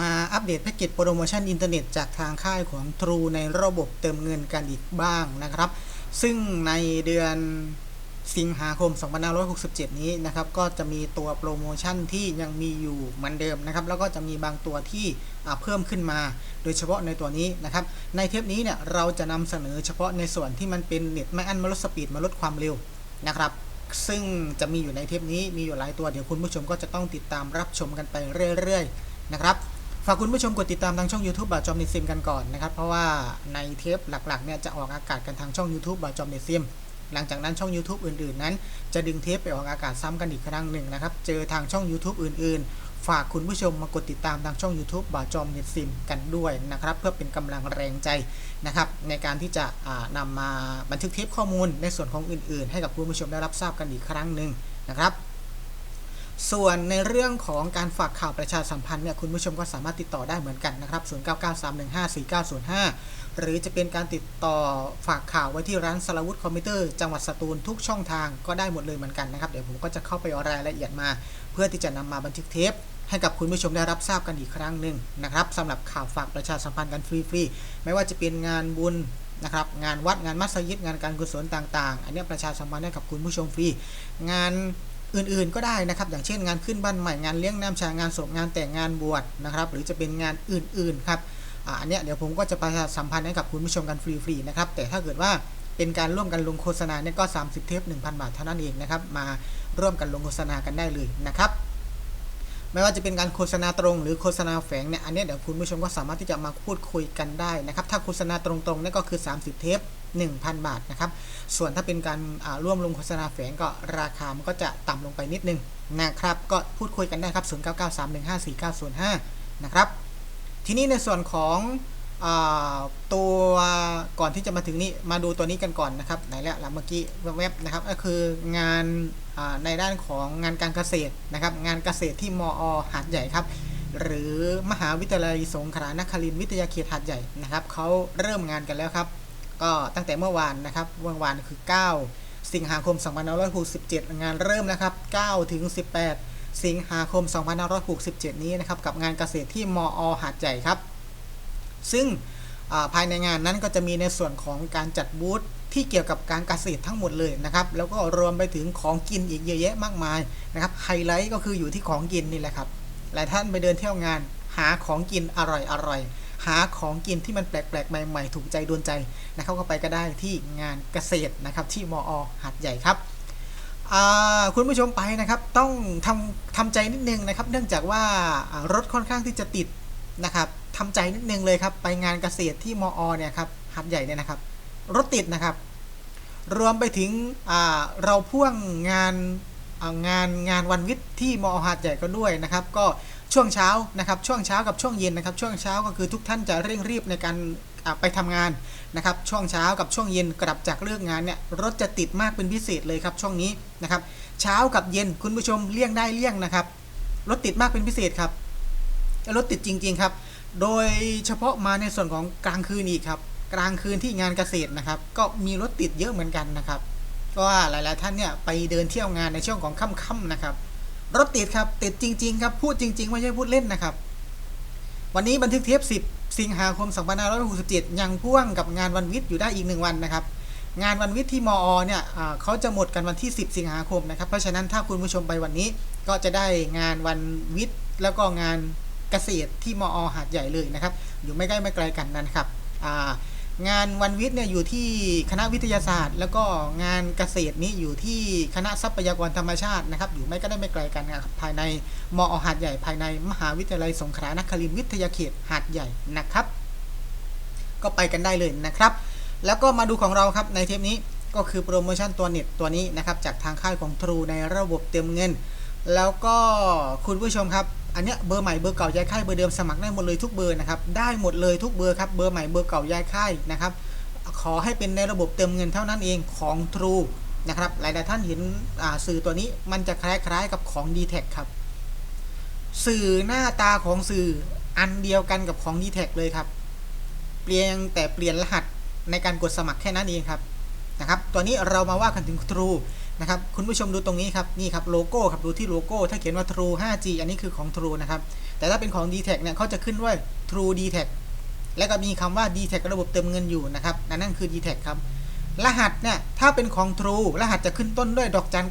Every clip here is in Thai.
มาอัปเดตแพ็กเกจโปรโมชั่นอินเทอร์เน็ตจากทางค่ายของ True ในระบบเติมเงินกันอีกบ้างนะครับ ซึ่งในเดือนสิงหาคม 2567 นี้นะครับ ก็จะมีตัวโปรโมชั่นที่ยังมีอยู่เหมือนเดิมนะครับ แล้วก็จะมีบางตัวที่เพิ่มขึ้นมา โดยเฉพาะในตัวนี้นะครับ ในเทปนี้เนี่ยเราจะนำเสนอเฉพาะในส่วนที่มันเป็นเน็ตไม่อั้นมาลดสปีดมาลดความเร็วนะครับซึ่งจะมีอยู่ในเทปนี้มีอยู่หลายตัวเดี๋ยวคุณผู้ชมก็จะต้องติดตามรับชมกันไปเรื่อยๆนะครับ ฝากคุณผู้ชมกดติดตามทางช่อง YouTube บาจอมเนซิมกันก่อนนะครับ เพราะว่าในเทปหลักๆเนี่ยจะออกอากาศกันทางช่อง YouTube บาจอมเนซิมหลังจากนั้นช่อง YouTube อื่นๆ นั้น จะดึงเทปไปออกอากาศซ้ำกันอีกครั้งหนึ่งนะครับ เจอทางช่อง YouTube อื่นๆ ฝากคุณผู้ชมมากดติดตามทางช่อง YouTube บาจอมเนซิมกันด้วยนะครับ เพื่อเป็นกำลังแรงใจนะครับ ในการที่จะอ่านำมาบันทึกเทปข้อมูลในส่วนของอื่น ๆ ให้กับคุณผู้ชมได้รับทราบกันอีกครั้งหนึ่งนะครับ ส่วนในเรื่องของการฝากข่าวประชาสัมพันธ์เนี่ยคุณผู้ชมก็สามารถติดต่อได้เหมือนกันนะครับ 0993154905 หรือจะเป็นการติดต่อฝากข่าวไว้ที่ร้านสลาวุธคอมพิวเตอร์จังหวัดสตูลทุกช่องทางก็ได้หมดเลยเหมือนกันนะครับ เดี๋ยวผมก็จะเข้าไปเอารายละเอียดมา เพื่อที่จะนำมาบันทึกเทปให้กับคุณผู้ชมได้รับทราบกันอีกครั้งหนึ่งนะครับสำหรับข่าวฝากประชาสัมพันธ์กันฟรีๆไม่ว่าจะเป็นงานบุญนะครับงานวัดงานมัสยิดงานการกุศลต่างๆ อันเนี้ยประชาสัมพันธ์ให้กับคุณผู้ชมฟรีงาน อื่นๆก็ได้นะครับ อย่างเช่นงานขึ้นบ้านใหม่งานเลี้ยงน้ำชางานศพงานแต่งงานบวชนะครับ หรือจะเป็นงานอื่นๆครับอันเนี้ยเดี๋ยวผมก็จะประชาสัมพันธ์ให้กับคุณผู้ชมกันฟรีๆนะครับ แต่ถ้าเกิดว่าเป็นการร่วมกันลงโฆษณาเนี่ยก็ 30 เทป 1,000 บาทเท่านั้นเองนะครับ มาร่วมกันลงโฆษณากันได้เลยนะครับ ไม่ว่าจะเป็นการโฆษณาตรงหรือโฆษณาแฝงเนี่ย อันนี้เดี๋ยวคุณผู้ชมก็สามารถที่จะมาพูดคุยกันได้นะครับ ถ้าโฆษณาตรงๆเนี่ยก็คือ 30 เทป 1,000 บาทนะครับ ส่วนถ้าเป็นการร่วมลงโฆษณาแฝงก็ราคามันก็จะต่ำลงไปนิดนึงนะครับ ก็พูดคุยกันได้ครับ 0993154905 นะครับ ทีนี้ในส่วนของอตัวก่อนที่จะมาถึงนี้มาดูตัวนี้กันก่อนนะครับไหนแล้วล่ะเมื่อกี้แวบๆนะครับก็คืองานในด้านของงานการเกษตรนะครับ งานเกษตรที่มอหาดใหญ่ครับ หรือมหาวิทยาลัยสงขลานครินทร์วิทยาเขตหาดใหญ่นะครับเขาเริ่มงานกันแล้วครับ ก็ตั้งแต่เมื่อวานนะครับเมื่อวานคือ 9 สิงหาคม 2567 งานเริ่มนะครับ 9 ถึง 18 สิงหาคม 2567 นี้นะครับ กับงานเกษตรที่มอหาดใหญ่ครับ ซึ่งาภายในงานนั้นก็จะมีในส่วนของการจัดบูธที่เกี่ยวกับการเกษตรทั้งหมดเลยนะครับ แล้วก็รวมไปถึงของกินอีกเยอะแยะมากมายนะครับ ไฮไลท์ก็คืออยู่ที่ของกินนี่แหละครับ หลายท่านไปเดินเที่ยวงานหาของกินอร่อยอร่อย หาของกินที่มันแปลกๆ ใหม่ๆ ถูกใจโดนใจนะครับก็ไปก็ได้ที่งานเกษตรนะครับที่มอหัดใหญ่ครับคุณผู้ชมไปนะครับต้องทำทำใจนิดนึงนะครับ เนื่องจากว่ารถค่อนข้างที่จะติดนะครับทำใจนิดนึงเลยครับไปงานเกษตรที่มอเนี่ยครับหัดใหญ่เนี่ยนะครับ รถติดนะครับ รวมไปถึงเราพ่วงงานงานงานวันวิทย์ที่มอหาดใหญ่ก็ด้วยนะครับ ก็ ช่วงเช้านะครับช่วงเช้ากับช่วงเย็นนะครับ ช่วงเช้าก็คือทุกท่านจะเร่งรีบในการไปทำงานนะครับช่วงเช้ากับช่วงเย็นกลับจากเลิกงานเนี่ยรถจะติดมากเป็นพิเศษเลยครับช่วงนี้นะครับเช้ากับเย็นคุณผู้ชมเลี่ยงได้เลี่ยงนะครับรถติดมากเป็นพิเศษครับรถติดจริง ๆครับ โดยเฉพาะมาในส่วนของกลางคืนอีกครับกลางคืนที่งานเกษตรนะครับ ก็มีรถติดเยอะเหมือนกันนะครับเพราะว่าหลายๆท่านเนี่ยไปเดินเที่ยวงานในช่วงของค่ำๆนะครับ รถติดครับติดจริง ๆ ครับ พูดจริง ๆ ไม่ใช่พูดเล่นนะครับ วันนี้บันทึกเทป 10 สิงหาคม 2567 ยังพ่วงกับงานวันวิทย์อยู่ได้อีกหนึ่งวันนะครับ งานวันวิทย์ที่มอเนี่ยเขาจะหมดกันวันที่ 10 สิงหาคมนะครับ เพราะฉะนั้นถ้าคุณผู้ชมไปวันนี้ก็จะได้งานวันวิทย์ แล้วก็งานเกษตรที่มอหาดใหญ่เลยนะครับ อยู่ไม่ใกล้ไม่ไกลกันนะครับอ่า งานวันวิทย์เนี่ยอยู่ที่คณะวิทยาศาสตร์ แล้วก็งานเกษตรนี้อยู่ที่คณะทรัพยากรธรรมชาตินะครับ อยู่ไม่ก็ได้ไม่ไกลกันนะครับภายในมอหาดใหญ่ภายในมหาวิทยาลัยสงขลานครินทร์วิทยาเขตหาดใหญ่นะครับ ก็ไปกันได้เลยนะครับ แล้วก็มาดูของเราครับในเทปนี้ก็คือโปรโมชั่นตัวเน็ตตัวนี้นะครับจากทางค่ายของ True ในระบบเต็มเงิน แล้วก็คุณผู้ชมครับอันเนี้ยเบอร์ใหม่เบอร์เก่าย้ายค่ายเบอร์เดิมสมัครได้หมดเลยทุกเบอร์นะครับได้หมดเลยทุกเบอร์ครับเบอร์ใหม่เบอร์เก่าย้ายค่ายนะครับขอให้เป็นในระบบเติมเงินเท่านั้นเองของ True นะครับหลายๆท่านเห็นสื่อตัวนี้มันจะคล้ายๆกับของ d t แทครับสื่อหน้าตาของสื่ออันเดียวกันกับของ d t แทเลยครับ เปลี่ยนแต่เปลี่ยนรหัสในการกดสมัครแค่นั้นเองครับนะครับตัวนี้เรามาว่ากันถึง True นะครับคุณผู้ชมดูตรงนี้ครับนี่ครับโลโก้ครับดูที่โลโก้ ถ้าเขียนว่า True 5G อันนี้คือของ True นะครับแต่ถ้าเป็นของ d t แทเนี่ยเขาจะขึ้นว่า True d t แทแล้วก็มีคำว่า d t แทระบบเติมเงินอยู่นะครับนั่นคือ d t แทครับรหัสเนี่ยถ้าเป็นของ True รหัสจะขึ้นต้นด้วยดอกจัน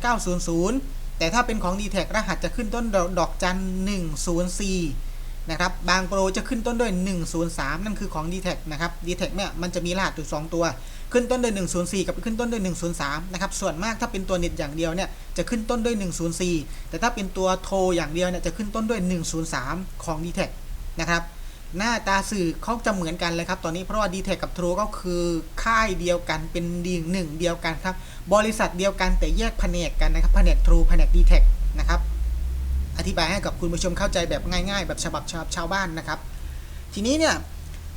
900 แต่ถ้าเป็นของ d t แทรหัสจะขึ้นต้นดอกจัน 104 นะครับบางโปรจะขึ้นต้นด้วย 103 นั่นคือของ d t แทนะครับ d t แทเนี่ยมันจะมีรหัสอยู่2ตัว ขึ้นต้นด้วย 104 กับขึ้นต้นด้วย 103 นะครับ ส่วนมากถ้าเป็นตัวเน็ตอย่างเดียวเนี่ยจะขึ้นต้นด้วย 104 แต่ถ้าเป็นตัวโทรอย่างเดียวเนี่ยจะขึ้นต้นด้วย 103 ของ d t แทนะครับหน้าตาสื่อเขาจะเหมือนกันเลยครับ ตอนนี้เพราะว่า d t แทกับ True ก็คือค่ายเดียวกันเป็นดีหนึ่งเดียวกันครับบริษัทเดียวกันแต่แยกแผนกกันนะครับแผนก True แผนก d t แทนะครับ อธิบายให้กับคุณผู้ชมเข้าใจแบบง่ายๆ แบบฉบับชาวชาวบ้านนะครับ ทีนี้เนี่ย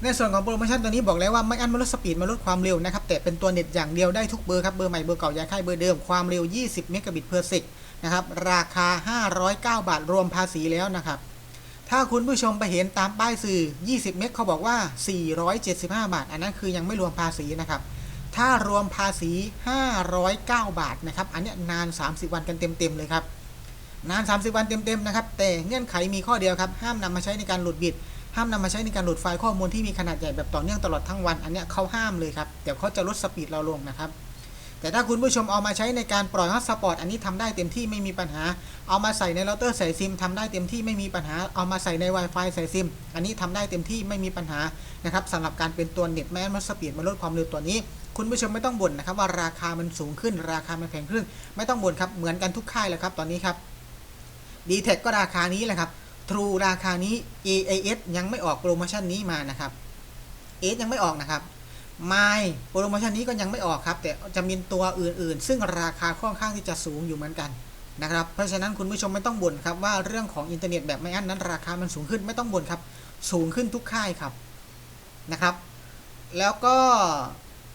ในส่วนของโปรโมชั่นตัวนี้บอกแล้วว่าไม่อันมาลดสปีดมาลดความเร็วนะครับแต่เป็นตัวเน็ตอย่างเดียวได้ทุกเบอร์ครับเบอร์ใหม่เบอร์เก่าย้ายค่ายเบอร์เดิมความเร็ว 20 เมกะบิตเพอร์เซกนะครับราคา 509 บาทรวมภาษีแล้วนะครับถ้าคุณผู้ชมไปเห็นตามป้ายสื่อ 20 เมกเขาบอกว่า 475 บาท อันนั้นคือยังไม่รวมภาษีนะครับ ถ้ารวมภาษี 509 บาทนะครับ อันนี้นาน 30 วันกันเต็มๆเลยครับ นาน 30 วันเต็มๆนะครับ แต่เงื่อนไขมีข้อเดียวครับ ห้ามนำมาใช้ในการหลุดบิตห้ามนำมาใช้ในการโหลดไฟล์ข้อมูลที่มีขนาดใหญ่แบบต่อเนื่องตลอดทั้งวัน อันเนี้ยเขาห้ามเลยครับ เดี๋ยวเขาจะลดสปีดเราลงนะครับแต่ถ้าคุณผู้ชมเอามาใช้ในการปล่อยฮอตสปอตอันนี้ทำได้เต็มที่ไม่มีปัญหา เอามาใส่ในเราเตอร์ใส่ซิมทำได้เต็มที่ไม่มีปัญหา เอามาใส่ใน Wi-Fi ใส่ซิม อันนี้ทำได้เต็มที่ไม่มีปัญหานะครับสำหรับการเป็นตัวเน็ตแม้ลดสปีดมาลดความเร็วตัวนี้ คุณผู้ชมไม่ต้องบ่นนะครับว่าราคามันสูงขึ้นราคามันแพงขึ้น ไม่ต้องบ่นครับเหมือนกันทุกค่ายเลยครับตอนนี้ครับ d t แทก็ราคานี้แหละครับ True ราคานี้ AIS ยังไม่ออกโปรโมชั่นนี้มานะครับ S ยังไม่ออกนะครับ My โปรโมชั่นนี้ก็ยังไม่ออกครับ แต่จะมีตัวอื่นๆ ซึ่งราคาค่อนข้างที่จะสูงอยู่เหมือนกันนะครับ เพราะฉะนั้นคุณผู้ชมไม่ต้องบ่นครับว่าเรื่องของอินเทอร์เน็ตแบบไม่อั้นนั้น ราคามันสูงขึ้นไม่ต้องบ่นครับ สูงขึ้นทุกค่ายครับนะครับ แล้วก็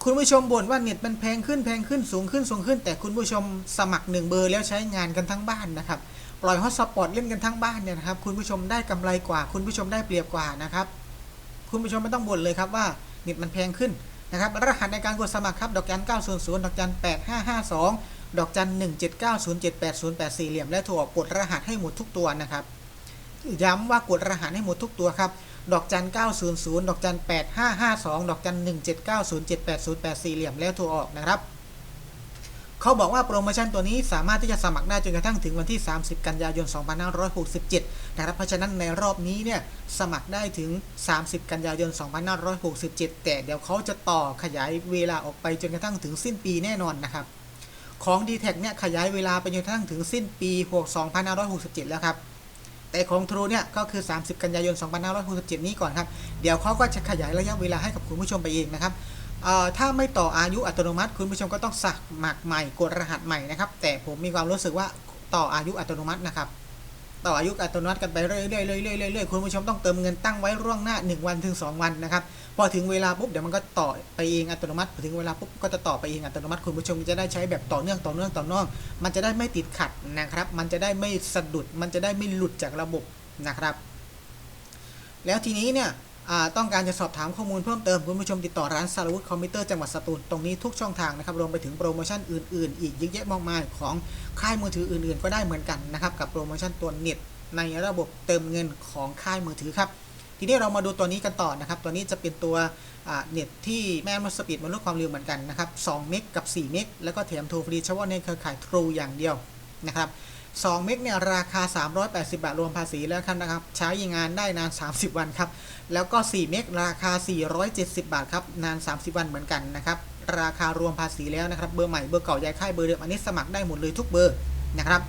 คุณผู้ชมบ่นว่าเน็ตมันแพงขึ้นแพงขึ้นสูงขึ้นสูงขึ้น แต่คุณผู้ชมสมัครหนึ่งเบอร์แล้วใช้งานกันทั้งบ้านนะครับ ปล่อยฮอตสปอตเล่นกันทั้งบ้านเนี่ยนะครับคุณผู้ชมได้กำไรกว่า คุณผู้ชมได้เปรียบกว่านะครับคุณผู้ชมไม่ต้องบ่นเลยครับว่าเน็ตมันแพงขึ้นนะครับรหัสในการกดสมัครครับดอกจัน900ดอกจัน8552 ดอกจัน179078084เหลี่ยมและโทรออกกดรหัสให้หมดทุกตัวนะครับย้ำว่ากดรหัสให้หมดทุกตัวครับดอกจัน900ดอกจัน8552 ดอกจัน179078084เหลี่ยมแล้วโทรออกนะครับ เขาบอกว่าโปรโมชั่นตัวนี้สามารถที่จะสมัครได้จนกระทั่งถึงวันที่ 30 กันยายน 2567 นะครับ เพราะฉะนั้นในรอบนี้เนี่ยสมัครได้ถึง 30 กันยายน 2567 แต่เดี๋ยวเขาจะต่อขยายเวลาออกไปจนกระทั่งถึงสิ้นปีแน่นอนนะครับ ของ d t แทเนี่ยขยายเวลาไปจนกระทั่งถึงสิ้นปี 2567 แล้วครับแต่ของ True เนี่ยก็คือ 30 กันยายน 2567 นี้ก่อนครับ เดี๋ยวเขาก็จะขยายระยะเวลาให้กับคุณผู้ชมไปเองนะครับ ถ้าไม่ต่ออายุอัตโนมัติ คุณผู้ชมก็ต้องสักหมัครใหม่กดรหัสใหม่นะครับ แต่ผมมีความรู้สึกว่าต่ออายุอัตโนมัตินะครับ ต่ออายุอัตโนมัติกันไปเรื่อยๆเรื่อยๆเรื่อยๆคุณผู้ชมต้องเติมเงินตั้งไว้ล่วงหน้า 1 วันถึง 2 วันนะครับ พอถึงเวลาปุ๊บเดี๋ยวมันก็ต่อไปเองอัตโนมัติพอถึงเวลาปุ๊บก็จะต่อไปเองอัตโนมัติ คุณผู้ชมจะได้ใช้แบบต่อเนื่องต่อเนื่องต่อเนื่องมันจะได้ไม่ติดขัดนะครับ มันจะได้ไม่สะดุด มันจะได้ไม่หลุดจากระบบนะครับ แล้วทีนี้เนี่ย ต้องการจะสอบถามข้อมูลเพิ่มเติมคุณผู้ชมติดต่อร้านสารวุฒคอมพิวเตอร์จังหวัดสตูลตรงนี้ทุกช่องทางนะครับรวมไปถึงโปรโมชั่นอื่นๆ อีกเยอะแยะมากมายของค่ายมือถืออื่นๆ ก็ได้เหมือนกันนะครับกับโปรโมชั่นตัวเน็ตในระบบเติมเงินของค่ายมือถือครับทีนี้เรามาดูตัวนี้กันต่อนะครับ ตัวนี้จะเป็นตัวเน็ตที่แม่มดสปีดมันลดความเร็วเหมือนกันนะครับ2เมกกับ 4 เมกแล้วก็แถมโทรฟรีเฉพาะในเครือข่าย True อย่างเดียวนะครับ 2 เมกเนี่ยราคา 380 บาทรวมภาษีแล้วครับนะครับใช้งานได้นาน 30 วันครับ แล้วก็ 4 เมกราคา 470 บาทครับนาน 30 วันเหมือนกันนะครับราคารวมภาษีแล้วนะครับเบอร์ใหม่เบอร์เก่าย้ายค่ายเบอร์เดิมอันนี้สมัครได้หมดเลยทุกเบอร์นะครับ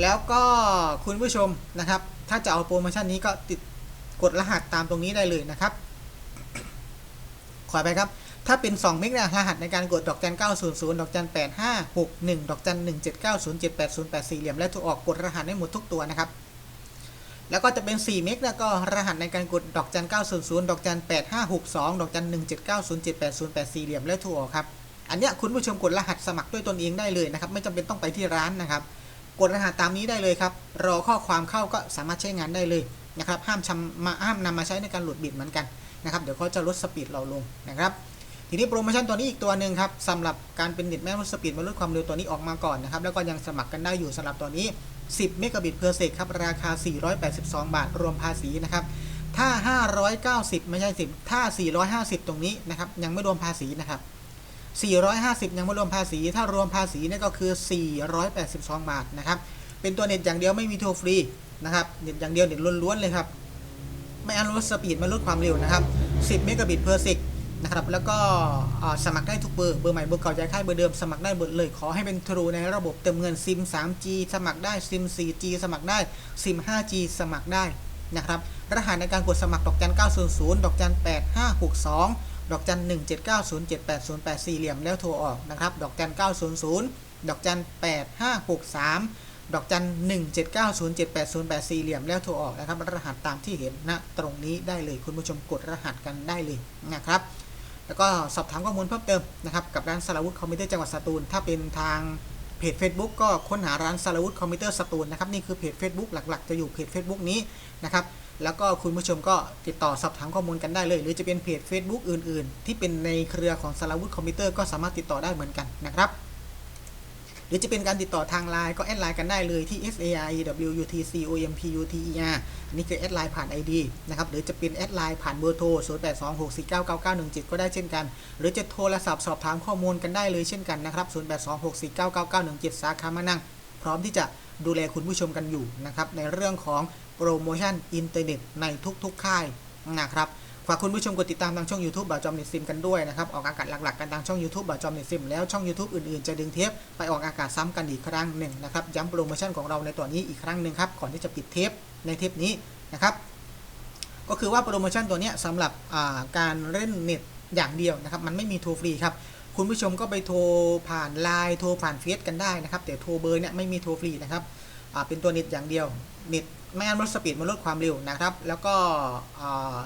แล้วก็คุณผู้ชมนะครับ ถ้าจะเอาโปรโมชั่นนี้ก็ติดกดรหัสตามตรงนี้ได้เลยนะครับ ขอไปครับ ถ้าเป็น 2 เมกนะรหัสในการกดดอกจัน 900 ดอกจัน 8561 ดอกจัน 179078084เหลี่ยมและถูกออกกดรหัสให้หมดทุกตัวนะครับ แล้วก็จะเป็น 4 เมกนะก็รหัสในการกดดอกจัน 900 ดอกจัน 8562 ดอกจัน 179078084เหลี่ยมและถูกออกครับ อันเนี้ยคุณผู้ชมกดรหัสสมัครด้วยตนเองได้เลยนะครับ ไม่จำเป็นต้องไปที่ร้านนะครับ กดรหัสตามนี้ได้เลยครับ รอข้อความเข้าก็สามารถใช้งานได้เลยนะครับ ห้ามชำมาห้ามนำมาใช้ในการหลุดบิดเหมือนกันนะครับ เดี๋ยวเขาจะลดสปีดเราลงนะครับ ทีนี้โปรโมชั่นตัวนี้อีกตัวหนึ่งครับสำหรับการเป็นเน็ตแม่มดสปีดมาลดความเร็วตัวนี้ออกมาก่อนนะครับ แล้วก็ยังสมัครกันได้อยู่สำหรับตัวนี้ 10 เมกะบิตเพอร์เซกครับ ราคา 482 บาท รวมภาษีนะครับ ถ้า 590 ไม่ใช่ 10 ถ้า 450 ตรงนี้นะครับ ยังไม่รวมภาษีนะครับ 450 ยังไม่รวมภาษี ถ้ารวมภาษีนี่ก็คือ 482 บาทนะครับ เป็นตัวเน็ตอย่างเดียวไม่มีโทรฟรีนะครับ เน็ตอย่างเดียวเน็ตล้วนๆเลยครับ ไม่อันลดสปีดมาลดความเร็วนะครับ 10 เมกะบิตเพอร์เซก นะครับแล้วก็สมัครได้ทุกเบอร์เบอร์ใหม่เบอร์เก่าย้ายค่ายเบอร์เดิมสมัครได้หมดเลย ขอให้เป็น True ในระบบเติมเงินซิม 3G สมัครได้ซิม 4G สมัครได้ซิม 5G สมัครได้นะครับรหัสในการกดสมัครดอกจัน 900 ดอกจัน 8562 ดอกจัน 179078084 เหลี่ยมแล้วโทรออกนะครับดอกจัน 900 ดอกจัน 8563 ดอกจัน 179078084 เหลี่ยมแล้วโทรออกนะครับรหัสตามที่เห็นณตรงนี้ได้เลยคุณผู้ชมกดรหัสกันได้เลยนะครับ แล้วก็สอบถามข้อมูลเพิ่มเติมนะครับกับร้านสารวุฒิคอมพิวเตอร์จังหวัดสตูล ถ้าเป็นทางเพจ Facebook ก็ค้นหาร้านสารวุฒิคอมพิวเตอร์สตูลนะครับนี่คือเพจ Facebook หลักๆ จะอยู่เพจ Facebook นี้นะครับแล้วก็คุณผู้ชมก็ติดต่อสอบถามข้อมูลกันได้เลย หรือจะเป็นเพจ Facebook อื่น ๆ ที่เป็นในเครือของสารวุฒิคอมพิวเตอร์ก็สามารถติดต่อได้เหมือนกันนะครับ รือจะเป็นการติดต่อทางไลน์ก็แอดไลน์กันได้เลยที่ s a r e w u t c o m p u t e r อันนี้คือแอดไลน์ผ่าน ID นะครับ หรือจะเป็นแอดไลน์ผ่านเบอร์โทร 0 8 2 6 4 9 9 9 1 7 ก็ได้เช่นกัน หรือจะโทรศัพท์สอบถามข้อมูลกันได้เลยเช่นกันนะครับ 0 8 2 6 4 9 9 9 1 7 สาขามานั่ง พร้อมที่จะดูแลคุณผู้ชมกันอยู่นะครับในเรื่องของโปรโมชั่นอินเทอร์เน็ตในทุกๆค่ายนะครับ ฝากคุณผู้ชมกดติดตามทางช่อง YouTube บ่าวจอมเน็ตซิมกันด้วยนะครับ ออกอากาศหลักๆกันทางช่อง YouTube บ่าวจอมเน็ตซิมแล้วช่อง YouTube อื่นๆ จะดึงเทปไปออกอากาศซ้ำกันอีกครั้งหนึ่งนะครับย้ำโปรโมชั่นของเราในตัวนี้อีกครั้งหนึ่งครับก่อนที่จะปิดเทปในเทปนี้นะครับก็คือว่าโปรโมชั่นตัวนี้สำหรับการเล่นเน็ตอย่างเดียวนะครับมันไม่มีโทรฟรีครับคุณผู้ชมก็ไปโทรผ่านไลน์โทรผ่านเฟซกันได้นะครับแต่โทรเบอร์เนี่ยไม่มีโทรฟรีนะครับเป็นตัวเน็ตอย่างเดียว เน็ตไม่งั้นลดสปีดมันลดความเร็วนะครับ แล้วก็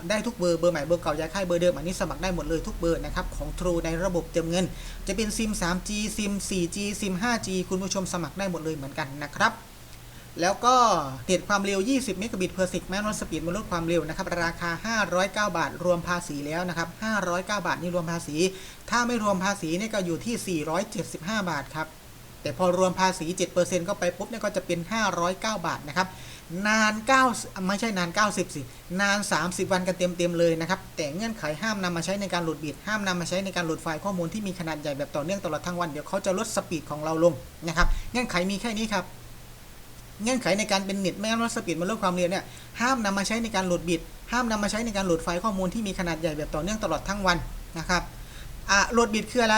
ได้ทุกเบอร์เบอร์ใหม่เบอร์เก่าย้ายค่ายเบอร์เดิมอันนี้สมัครได้หมดเลยทุกเบอร์นะครับของ True ในระบบเติมเงิน จะเป็นซิม 3G ซิม 4G ซิม 5G คุณผู้ชมสมัครได้หมดเลยเหมือนกันนะครับแล้วก็เน็ตความเร็ว 20 เมกะบิตเพอร์สิกแม้ลดสปีดมันลดความเร็วนะครับ ราคา 509 บาท รวมภาษีแล้วนะครับ 509 บาทนี่รวมภาษี ถ้าไม่รวมภาษีนี่ก็อยู่ที่ 475 บาทครับ แต่พอรวมภาษี 7%ก็ไปปุ๊บเนี่ยก็จะเป็น 509 บาทนะครับ นาน9ไม่ใช่นาน 90 สิ นาน 30 วันกันเต็มๆเลยนะครับ แต่เงื่อนไขห้ามนำมาใช้ในการโหลดบิตห้ามนำมาใช้ในการโหลดไฟล์ข้อมูลที่มีขนาดใหญ่แบบต่อเนื่องตลอดทั้งวัน เดี๋ยวเขาจะลดสปีดของเราลงนะครับ เงื่อนไขมีแค่นี้ครับ เงื่อนไขในการเป็นเน็ตไม่งั้นลดสปีดมันลดความเร็วเนี่ย ห้ามนำมาใช้ในการโหลดบิตห้ามนำมาใช้ในการโหลดไฟล์ข้อมูลที่มีขนาดใหญ่แบบต่อเนื่องตลอดทั้งวันนะครับ อะโหลดบิตคืออะไร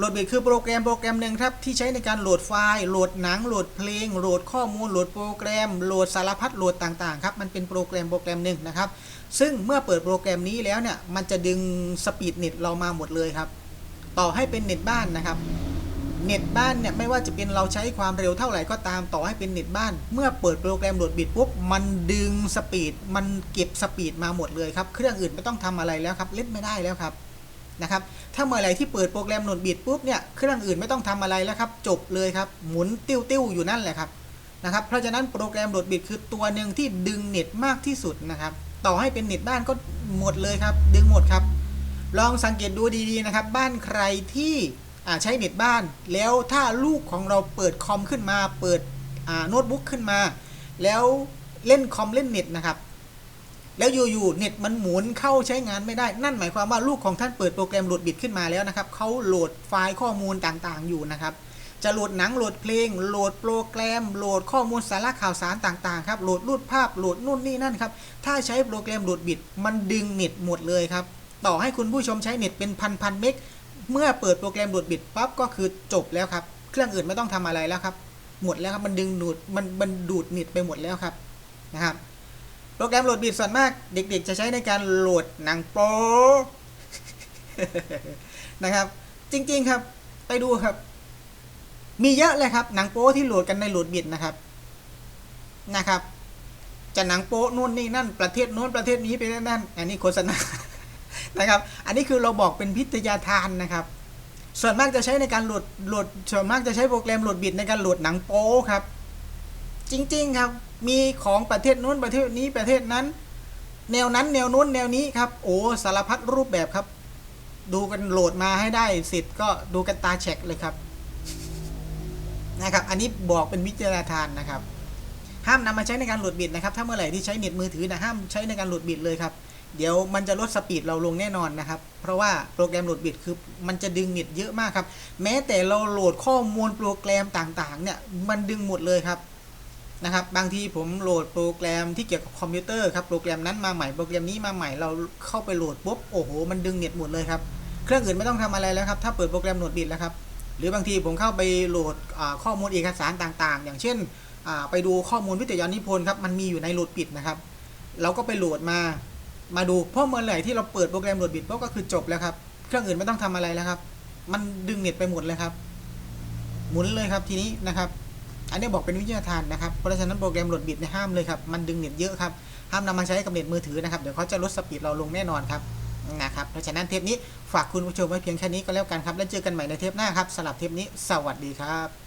โหลดบิตคือโปรแกรมโปรแกรมหนึ่งครับที่ใช้ในการโหลดไฟล์ โหลดหนัง โหลดเพลง โหลดข้อมูล โหลดโปรแกรม โหลดสารพัดโหลดต่างๆครับ มันเป็นโปรแกรมโปรแกรมหนึ่งนะครับ ซึ่งเมื่อเปิดโปรแกรมนี้แล้วเนี่ย มันจะดึงสปีดเน็ตเรามาหมดเลยครับ ต่อให้เป็นเน็ตบ้านนะครับ เน็ตบ้านเนี่ยไม่ว่าจะเป็นเราใช้ความเร็วเท่าไหร่ก็ตาม ต่อให้เป็นเน็ตบ้าน เมื่อเปิดโปรแกรมโหลดบิตปุ๊บ มันดึงสปีด มันเก็บสปีดมาหมดเลยครับ เครื่องอื่นไม่ต้องทำอะไรแล้วครับ เล่นไม่ได้แล้วครับ นะครับ ถ้าเมื่อไหร่ที่เปิดโปรแกรมโหลดบิตปุ๊บเนี่ยเครื่องอื่นไม่ต้องทำอะไรแล้วครับจบเลยครับหมุนติ้วติ้วๆอยู่นั่นแหละครับนะครับ เพราะฉะนั้นโปรแกรมโหลดบิตคือตัวหนึ่งที่ดึงเน็ตมากที่สุดนะครับต่อให้เป็นเน็ตบ้านก็หมดเลยครับ ดึงหมดครับ ลองสังเกตดูดีๆนะครับ บ้านใครที่ใช้เน็ตบ้าน แล้วถ้าลูกของเราเปิดคอมขึ้นมา เปิดโน้ตบุ๊กขึ้นมา แล้วเล่นคอมเล่นเน็ตนะครับ แล้วอยู่ๆเน็ตมันหมุนเข้าใช้งานไม่ได้ นั่นหมายความว่าลูกของท่านเปิดโปรแกรมโหลดบิตขึ้นมาแล้วนะครับเขาโหลดไฟล์ข้อมูลต่างๆ อยู่นะครับ จะโหลดหนังโหลดเพลง โหลดโปรแกรม โหลดข้อมูลสาระข่าวสารต่างๆครับ โหลดรูปภาพ โหลดนู่นนี่นั่นครับ ถ้าใช้โปรแกรมโหลดบิตมันดึงเน็ตหมดเลยครับ ต่อให้คุณผู้ชมใช้เน็ตเป็นพันพันๆเมก เมื่อเปิดโปรแกรมโหลดบิตปั๊บก็คือจบแล้วครับ เครื่องอื่นไม่ต้องทำอะไรแล้วครับ หมดแล้วครับ มันดึงดูด มันมันดูดเน็ตไปหมดแล้วครับ นะครับ โปรแกรมโหลดบิตส่วนมากเด็กๆ จะใช้ในการโหลดหนังโป๊นะครับ จริงๆครับไปดูครับ มีเยอะเลยครับ หนังโป๊ที่โหลดกันในโหลดบิตนะครับนะครับ จะหนังโป๊นู่นนี่นั่น ประเทศโน้นประเทศนี้ไปนั่นอันนี้โฆษณานะครับ อันนี้คือเราบอกเป็นพิทยาทานนะครับ ส่วนมากจะใช้ในการโหลดโหลดส่วนมากจะใช้โปรแกรมโหลดบิตในการโหลดหนังโป๊ครับ จริง ๆ ครับ มีของประเทศนู้นประเทศนี้ประเทศนั้น แนวนั้นแนวนู้นแนวนี้ครับ โอ้สารพัดรูปแบบครับ ดูกันโหลดมาให้ได้เสร็จก็ดูกันตาแฉกเลยครับนะครับ อันนี้บอกเป็นวิจารณทานนะครับ ห้ามนำมาใช้ในการโหลดบิดนะครับ ถ้าเมื่อไหร่ที่ใช้เน็ตมือถือนะห้ามใช้ในการโหลดบิดเลยครับ เดี๋ยวมันจะลดสปีดเราลงแน่นอนนะครับ เพราะว่าโปรแกรมโหลดบิดคือมันจะดึงเน็ตเยอะมากครับ แม้แต่เราโหลดข้อมูลโปรแกรมต่างๆเนี่ยมันดึงหมดเลยครับ นะครับบางทีผมโหลดโปรแกรมที่เกี่ยวกับคอมพิวเตอร์ครับโปรแกรมนั้นมาใหม่โปรแกรมนี้มาใหม่เราเข้าไปโหลดปุ๊บโอ้โหมันดึงเน็ตหมดเลยครับเครื่องอื่นไม่ต้องทำอะไรแล้วครับถ้าเปิดโปรแกรมโหลดบิดแล้วครับหรือบางทีผมเข้าไปโหลดข้อมูลเอกสารต่างๆ อย่างเช่นไปดูข้อมูลวิทยานิพนธ์ครับมันมีอยู่ในโหลดบิดนะครับ เราก็ไปโหลดมามาดูเพราะเมื่อไหร่ที่เราเปิดโปรแกรมโหลดบิดปุ๊บก็คือจบแล้วครับเครื่องอื่นไม่ต้องทำอะไรแล้วครับ มันดึงเน็ตไปหมดเลยครับ หมุนเลยครับทีนี้นะครับ อันนี้บอกเป็นวิทยาทานนะครับ เพราะฉะนั้นโปรแกรมโหลดบิดเนี่ยห้ามเลยครับ มันดึงเน็ตเยอะครับ ห้ามนำมาใช้กับเน็ตมือถือนะครับ เดี๋ยวเขาจะลดสปีดเราลงแน่นอนครับนะครับ เพราะฉะนั้นเทปนี้ฝากคุณผู้ชมไว้เพียงแค่นี้ก็แล้วกันครับ แล้วเจอกันใหม่ในเทปหน้าครับสำหรับเทปนี้ สวัสดีครับ